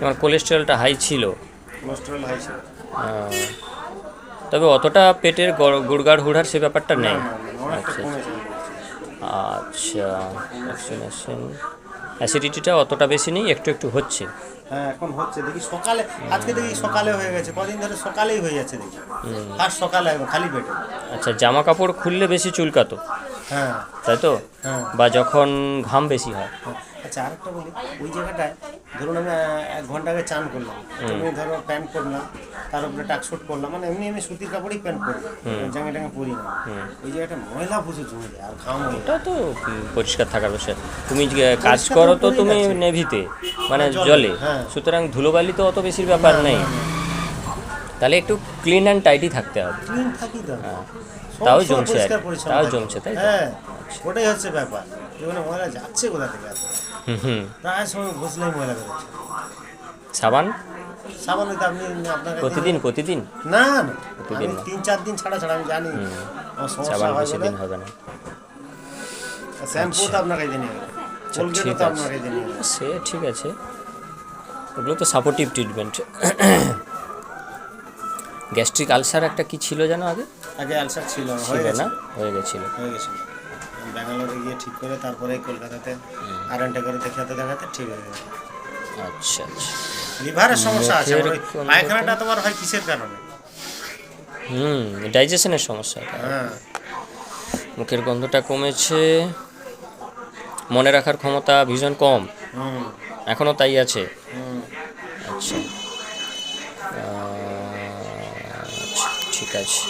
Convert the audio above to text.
তোমার কোলেস্টেরলটা হাই ছিল। কোলেস্টেরল হাই ছিল। তবে অতটা পেটের গড়- গুড়গাড় হুড়ার সে ব্যাপারটা নেই। আচ্ছা। আচ্ছা ভ্যাকসিনেশন অ্যাসিডিটিটা অতটা বেশি নেই একটু একটু হচ্ছে। হ্যাঁ এখন হচ্ছে। দেখি সকালে আজকে দেখি সকালে হয়ে গেছে। কদিন ধরে সকালেই হয়ে যাচ্ছে দেখি। ফার্স্ট সকালে খালি পেটে। আচ্ছা জামা কাপড় খুললে বেশি চুলকাতো? হ্যাঁ। তাই তো? হ্যাঁ। বা যখন ঘাম বেশি হয়। আচ্ছা আরেকটা বলি। ওই জায়গাটায় ধরুন আমি এক ঘণ্টা আগে চান করলাম। তুমি ধরো প্যান্ট করলাম তার উপরে টাকশুট করলাম মানে এমনি এমনি সুতির কাপড়ই প্যান্ট পরি জাঙ্গে টাঙ্গে পরি না। ওই জায়গাটা ময়লা প্রচুর জমে যায় আর ঘাম হয়ে ওটা তো পরিষ্কার থাকার বিষয়। তুমি কাজ করো তো তুমি নেভিতে মানে জলে, জলে। হ্যাঁ। সুতরাং ধুলোবালি তো অত বেশির ব্যাপার নেই। তাহলে একটু ক্লিন অ্যান্ড টাইডি থাকতে হবে। ক্লিন থাকি হ্যাঁ। তাও জমছে তাও জমছে, তাই হ্যাঁ। ওটাই হচ্ছে ব্যাপার। এখানে ময়লা যাচ্ছে কোথা থেকে? হুম হুম। প্রায় সময় ঘষলেই ময়লা বেরোচ্ছে। সাবান? সাবান হয়তো আপনি আপনাকে প্রতিদিন প্রতিদিন? না না। প্রতিদিন তিন চার দিন ছাড়া ছাড়া আমি জানি। আমার সমস্যা সাবান হয় বেশি দিন হবে না। শ্যাম্পু তো আচ্ছা, কোলগেটও তো কাছে নিয়ে গেল সে ঠিক আছে। ওগুলো তো সাপোর্টিভ ট্রিটমেন্ট গ্যাস্ট্রিক আলসার একটা কি ছিল জানো আগে? আগে আলসার ছিল হয়ে গেছে। না হয়ে গেছিল। হয়ে গেছিল ব্যাঙ্গালোরে গিয়ে ঠিক করে তারপরে কলকাতাতে আর এনটা করে দেখাতে দেখাতে ঠিক হয়ে গেছে আচ্ছা আচ্ছা। লিভারের সমস্যা আছে পায়খানাটা তোমার হয় কিসের কারণে? হুম ডাইজেশনের সমস্যা। হ্যাঁ। মুখের গন্ধটা কমেছে মনে রাখার ক্ষমতা ভীষণ কম। এখনও তাই আছে? আচ্ছা। ঠিক আছে।